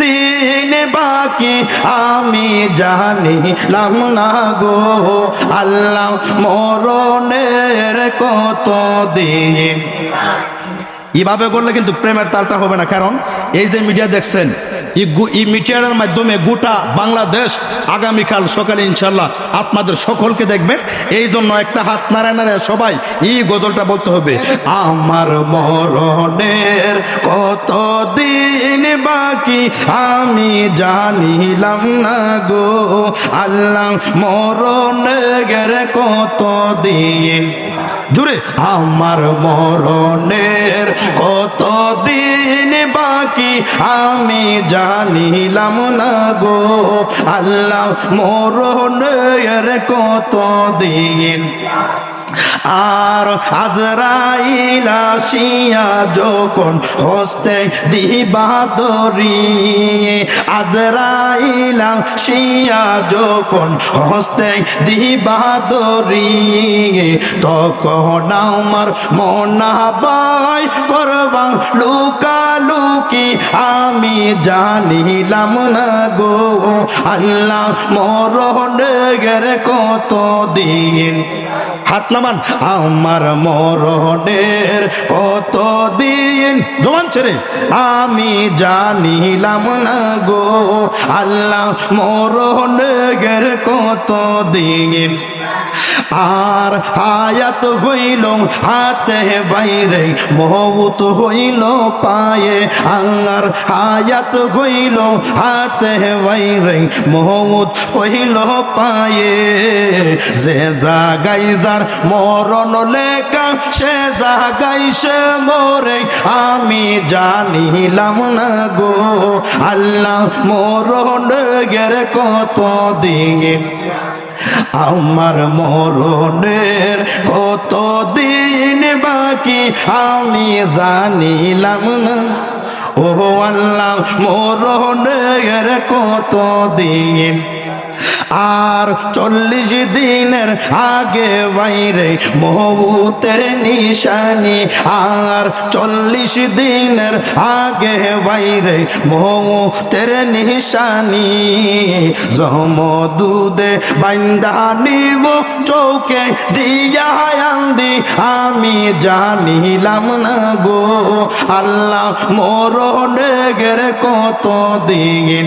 দিন বাকি আমি জানিলাম না গো আল্লাহ, মরণের কত দিন। এভাবে করলে কিন্তু প্রেমের তালটা হবে না, কারণ এই যে মিডিয়া দেখছেন, এই মিডিয়ার মাধ্যমে গোটা বাংলাদেশ আগামীকাল সকালে ইনশাল্লাহ আপনাদের সকলকে দেখবেন এই জন্য একটা হাত নাড়ায় নাড়ায় সবাই এই গজলটা বলতে হবে, আমার মরণের কত দিন বাকি আমি জানিলাম না গো। আল্লাহ মরণের কত দিন জুড়ে আমার মরণের কত দিন বাকি আমি জানিলাম না গো। আল্লাহ মরণের কত দিন। আর আজরাইল আসিয়া যখন হস্তে দিবাদরি আজরাইল আসিয়া যখন হস্তে দিবাদরি তখন আমার মনাবাই করবা লুকালুকি, আমি জানিলাম না গো, আল্লাহ মরণের কত দিন হাত নামান আমার মরণের কত দিন? জমান ছেড়ে, আমি জানিলাম না গো, আল্লাহ মরণের কত দিন? আর হায়াত হইল হাতে বাইরে মহবুত হইল পায়ে। আর হায়াত হইল হাতে বাইরে মহবুত হইল পায়ে। যে জাগাই যার মরণ লেখা, সে জাগাই সে মরে। আমি জানিলাম না গো, আল্লাহ মরণ গের কত দিন আমার মরণের কত দিন বাকি আমি জানিলাম না। ও আল্লাহ মরণের কত দিন আর চল্লিশ দিনের আগে বাইরে মহবুতের নিশানি। আর চল্লিশ দিনের আগে বাইরে মহবুতের নিশানি। জম দুধে বান্দা নিব, চৌকে দিয়া আমি জানিলাম না গো, আল্লাহ মরণের কত দিন।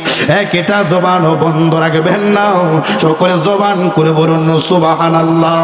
একটা জবানও বন্ধ রাখবেন না। সকলে জবান করে বলুন সুবাহান আল্লাহ